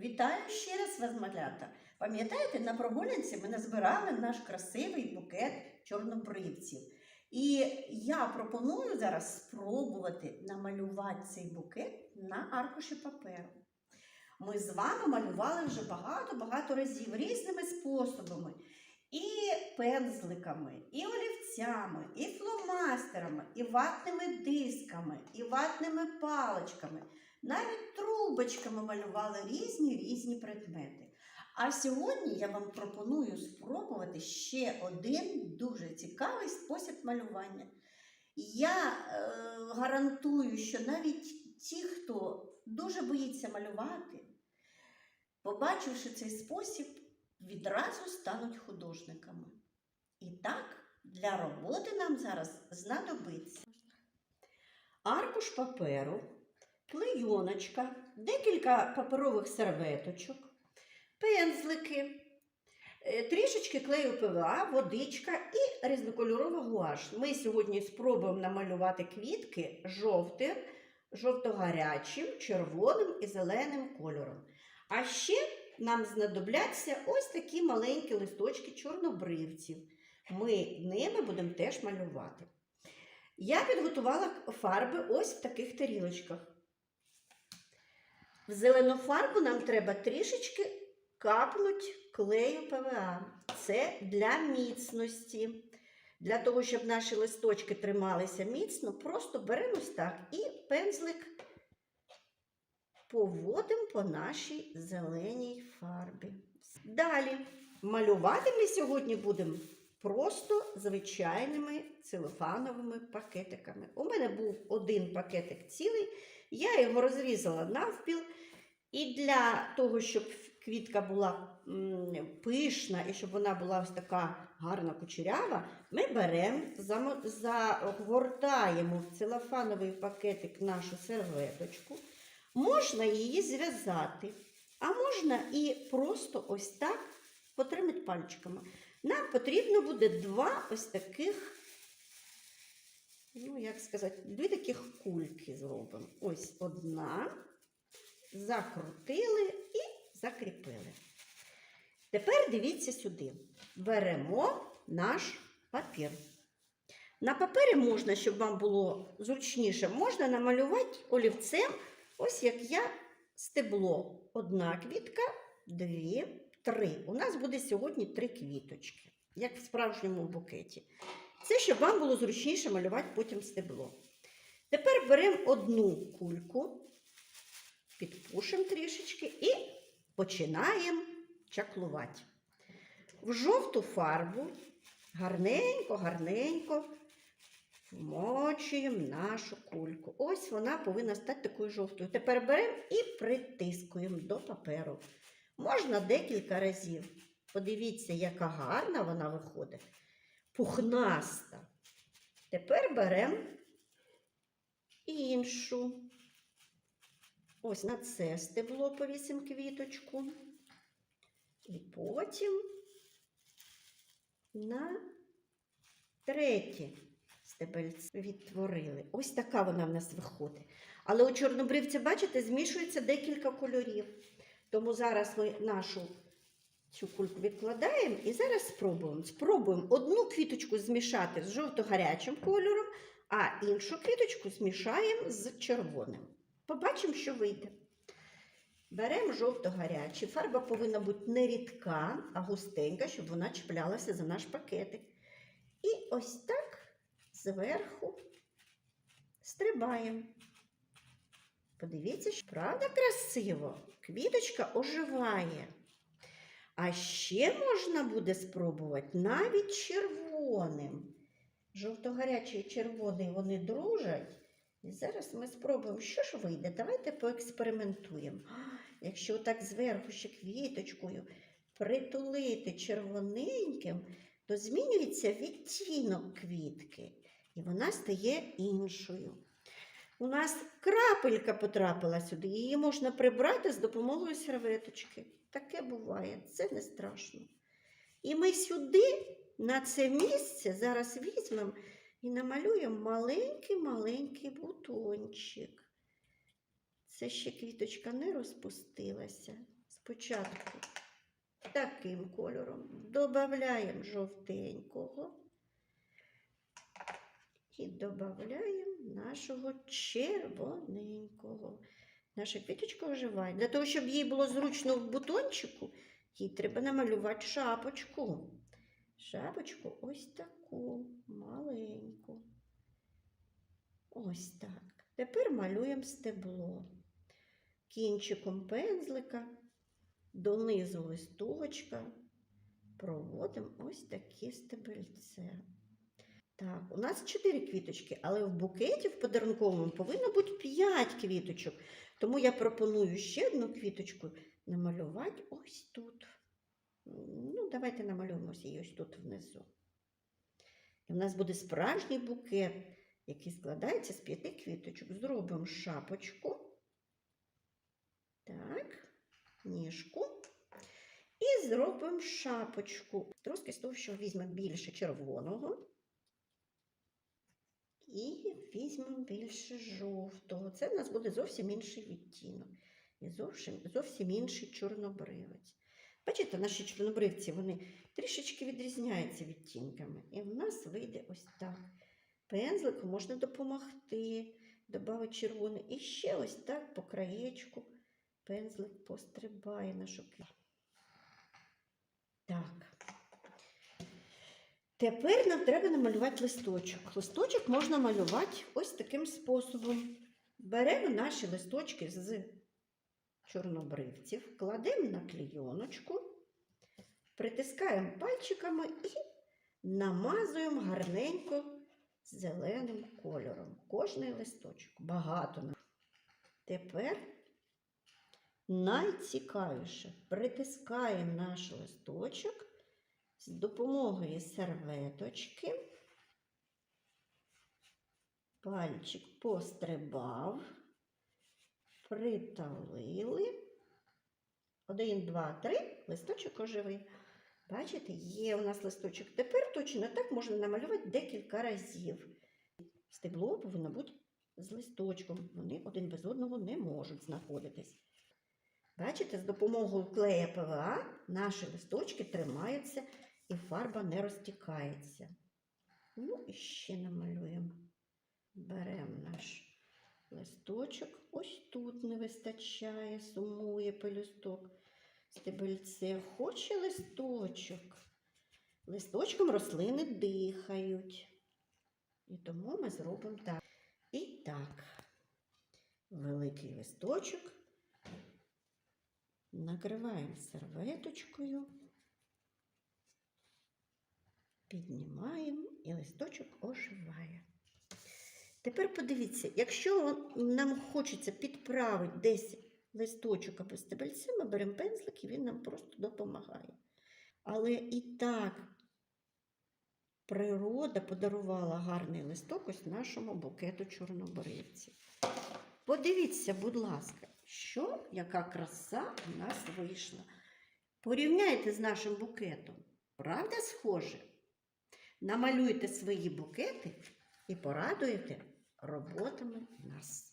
Вітаю ще раз вас, малята. Пам'ятаєте, на прогулянці ми назбирали наш красивий букет чорнобривців. І я пропоную зараз спробувати намалювати цей букет на аркуші паперу. Ми з вами малювали вже багато-багато разів різними способами. І пензликами, і олівцями, і фломастерами, і ватними дисками, і ватними паличками. Навіть трубочками малювали різні різні предмети. А сьогодні я вам пропоную спробувати ще один дуже цікавий спосіб малювання. Я е, гарантую, що навіть ті, хто дуже боїться малювати, побачивши цей спосіб, відразу стануть художниками. І так, для роботи нам зараз знадобиться аркуш паперу, клейоночка, декілька паперових серветочок, пензлики, е, трішечки клею ПВА, водичка і різнокольорова гуаш. Ми сьогодні спробуємо намалювати квітки жовтим, жовто-гарячим, червоним і зеленим кольором. А ще нам знадобляться ось такі маленькі листочки чорнобривців. Ми ними будемо теж малювати. Я підготувала фарби ось в таких тарілочках. В зелену фарбу нам треба трішечки капнуть клею ПВА. Це для міцності. Для того, щоб наші листочки трималися міцно, просто беремо ось так і пензлик поводимо по нашій зеленій фарбі. Далі малювати ми сьогодні будемо просто звичайними целофановими пакетиками. У мене був один пакетик цілий, я його розрізала навпіл. І для того, щоб квітка була пишна і щоб вона була ось така гарна кучерява, ми беремо, загортаємо в целофановий пакетик нашу серветочку. Можна її зв'язати, а можна і просто ось так потримати пальчиками. Нам потрібно буде два ось таких, ну, як сказати, дві таких кульки зробимо. Ось одна, закрутили і закріпили. Тепер дивіться сюди. Беремо наш папір. На папері можна, щоб вам було зручніше, можна намалювати олівцем, ось як я стебло. Одна квітка, дві, три. У нас буде сьогодні три квіточки, як в справжньому букеті. Це щоб вам було зручніше малювати потім стебло. Тепер беремо одну кульку, підпушимо трішечки і починаємо чаклувати. В жовту фарбу гарненько, гарненько вмочуємо нашу кульку. Ось вона повинна стати такою жовтою. Тепер беремо і притискуємо до паперу. Можна декілька разів. Подивіться, яка гарна вона виходить. Пухнаста. Тепер беремо іншу. Ось на це стебло повісимо квіточку. І потім на третє стебельце відтворили. Ось така вона в нас виходить. Але у чорнобривця, бачите, змішується декілька кольорів. Тому зараз ми нашу цю кульку відкладаємо і зараз спробуємо. Спробуємо одну квіточку змішати з жовто-гарячим кольором, а іншу квіточку змішаємо з червоним. Побачимо, що вийде. Беремо жовто-гарячий. Фарба повинна бути не рідка, а густенька, щоб вона чіплялася за наш пакетик. І ось так зверху стрибаємо. Подивіться, що правда красиво. Квіточка оживає. А ще можна буде спробувати навіть червоним. Жовто-гарячий і червоний вони дружать. І зараз ми спробуємо, що ж вийде. Давайте поекспериментуємо. Якщо так зверху ще квіточкою притулити червоненьким, то змінюється відтінок квітки, і вона стає іншою. У нас крапелька потрапила сюди, її можна прибрати з допомогою серветочки. Таке буває, це не страшно. І ми сюди, на це місце, зараз візьмемо і намалюємо маленький-маленький бутончик. Це ще квіточка не розпустилася. Спочатку таким кольором додаємо жовтенького і додаємо нашого червоненького. Наша квіточка оживає. Для того, щоб їй було зручно в бутончику, їй треба намалювати шапочку. Шапочку ось таку маленьку. Ось так. Тепер малюємо стебло. Кінчиком пензлика донизу листочка проводимо ось таке стебельце. Так, у нас 4 квіточки, але в букеті в подарунковому повинно бути 5 квіточок. Тому я пропоную ще одну квіточку намалювати ось тут. Ну, давайте намалюємо її ось тут внизу. І в нас буде справжній букет, який складається з п'яти квіточок. Зробимо шапочку. Так, ніжку. І зробимо шапочку. Трошки з того, що візьмемо більше червоного. І візьмемо більше жовтого. Це в нас буде зовсім інший відтінок. І зовсім, зовсім інший чорнобривець. Бачите, наші чорнобривці вони трішечки відрізняються відтінками. І в нас вийде ось так. Пензлику можна допомогти, додати червоний. І ще ось так по краєчку пензлик пострибає на шуки. Так. Тепер нам треба намалювати листочок. Листочок можна малювати ось таким способом. Беремо наші листочки з чорнобривців, кладемо на клійоночку, притискаємо пальчиками і намазуємо гарненько зеленим кольором. Кожний листочок. Багато. Тепер найцікавіше притискаємо наш листочок з допомогою серветочки. Пальчик пострибав, приталили. Один, два, три, листочок оживий. Бачите, є у нас листочок. Тепер точно так можна намалювати декілька разів. Стебло повинно бути з листочком. Вони один без одного не можуть знаходитись. Бачите, з допомогою клея ПВА наші листочки тримаються і фарба не розтікається. Ну і ще намалюємо. Беремо наш листочок. Ось тут не вистачає, сумує пелюсток. Стебельце хоче листочок. Листочком рослини дихають. І тому ми зробимо так. І так, великий листочок накриваємо серветочкою, піднімаємо і листочок оживає. Тепер подивіться, якщо нам хочеться підправити десь листочок або стебельце, ми беремо пензлик і він нам просто допомагає. Але і так природа подарувала гарний листок ось нашому букету чорнобривців. Подивіться, будь ласка, що, яка краса у нас вийшла. Порівняйте з нашим букетом. Правда, схоже? Намалюйте свої букети і порадуйте роботами нас.